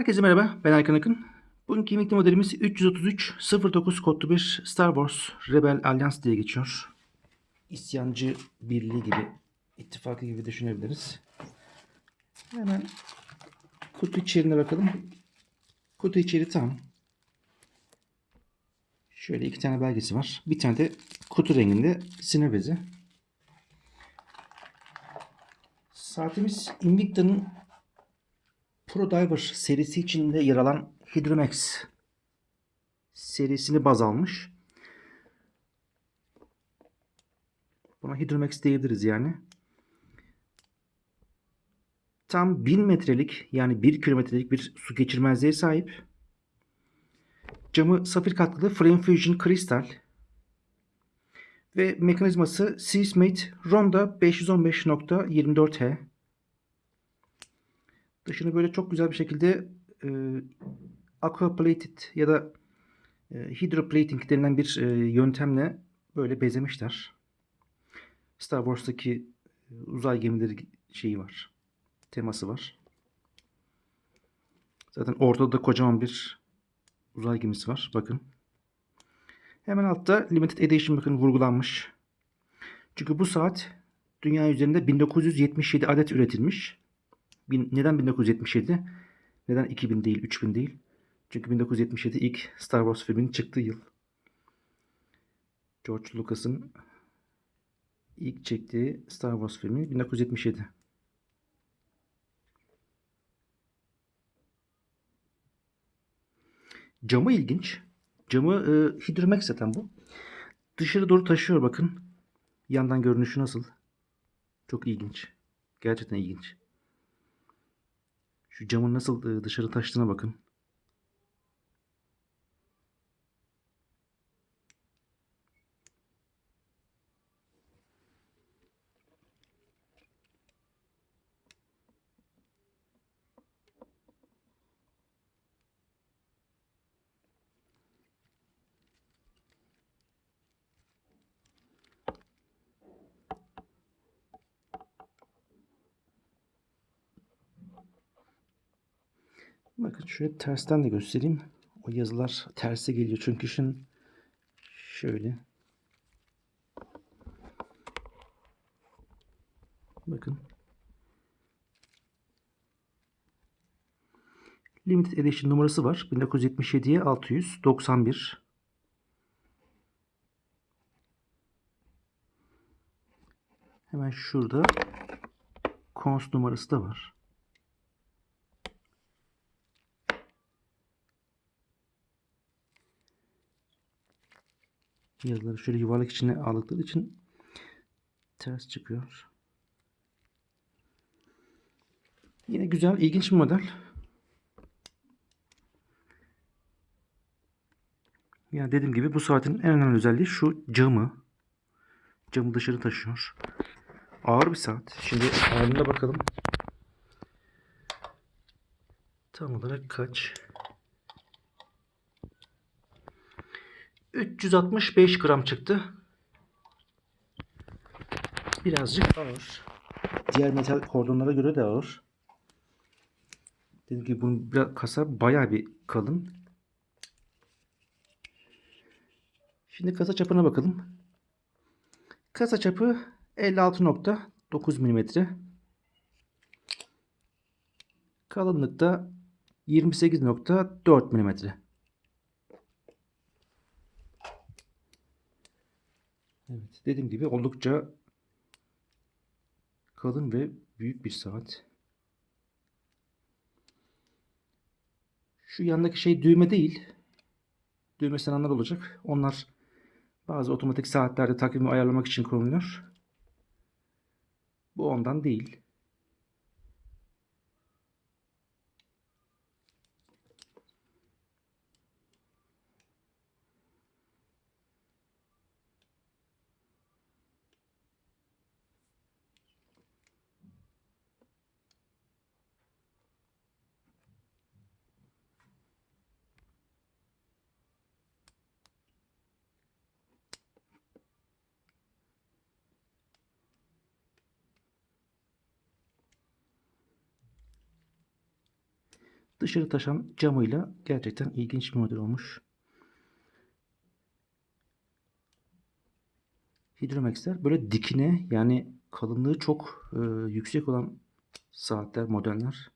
Herkese merhaba, ben Erkan Akın. Bugünkü yemekli modelimiz 333 09 kodlu bir Star Wars Rebel Alliance diye geçiyor. İsyancı birliği gibi, ittifakı gibi düşünebiliriz. Hemen kutu içeriğine bakalım. Kutu içeriği tam. Şöyle iki tane belgesi var. Bir tane de kutu renginde sinir bezi. Saatimiz Invicta'nın Pro Diver serisi içinde yer alan Hydromax serisini baz almış. Buna Hydromax diyebiliriz yani. Tam 1000 metrelik yani 1 kilometrelik bir su geçirmezliğe sahip. Camı safir katkılı Flame Fusion kristal ve mekanizması Seasmate Ronda 515.24H. Dışını böyle çok güzel bir şekilde e, aquaplated ya da e, hydroplating denilen bir e, yöntemle böyle bezemişler. Star Wars'taki e, uzay gemileri şeyi var. Teması var. Zaten ortada da kocaman bir uzay gemisi var. Bakın. Hemen altta limited edition bakın vurgulanmış. Çünkü bu saat dünya üzerinde 1977 adet üretilmiş. Bin- neden 1977? Neden 2000 değil, 3000 değil? Çünkü 1977 ilk Star Wars filminin çıktığı yıl. George Lucas'ın ilk çektiği Star Wars filmi 1977. Camı ilginç. Camı e, Hydromax zaten bu. Dışarı doğru taşıyor bakın. Yandan görünüşü nasıl? Çok ilginç. Gerçekten ilginç. Şu camın nasıl dışarı taştığına bakın. Bakın şöyle tersten de göstereyim. O yazılar terse geliyor çünkü şimdi şöyle. Bakın. Limited Edition numarası var. 1977'ye 691. Hemen şurada kons numarası da var. Yazıları şöyle yuvarlak içine aldıkları için ters çıkıyor. Yine güzel, ilginç bir model. Yani dediğim gibi bu saatin en önemli özelliği şu camı. Camı dışarı taşıyor. Ağır bir saat. Şimdi ağırlığına bakalım. Tam olarak kaç? 365 gram çıktı. Birazcık ağır. Diğer metal kordonlara göre de ağır. Dediğim gibi bunun biraz kasa bayağı bir kalın. Şimdi kasa çapına bakalım. Kasa çapı 56.9 mm. Kalınlık da 28.4 mm. Evet, dediğim gibi oldukça kalın ve büyük bir saat. Şu yandaki şey düğme değil. Düğme senanlar olacak. Onlar bazı otomatik saatlerde takvimi ayarlamak için konuluyor. Bu ondan değil. Dışarı taşan camıyla gerçekten ilginç bir model olmuş. Hidromax'ler böyle dikine yani kalınlığı çok e, yüksek olan saatler, modeller.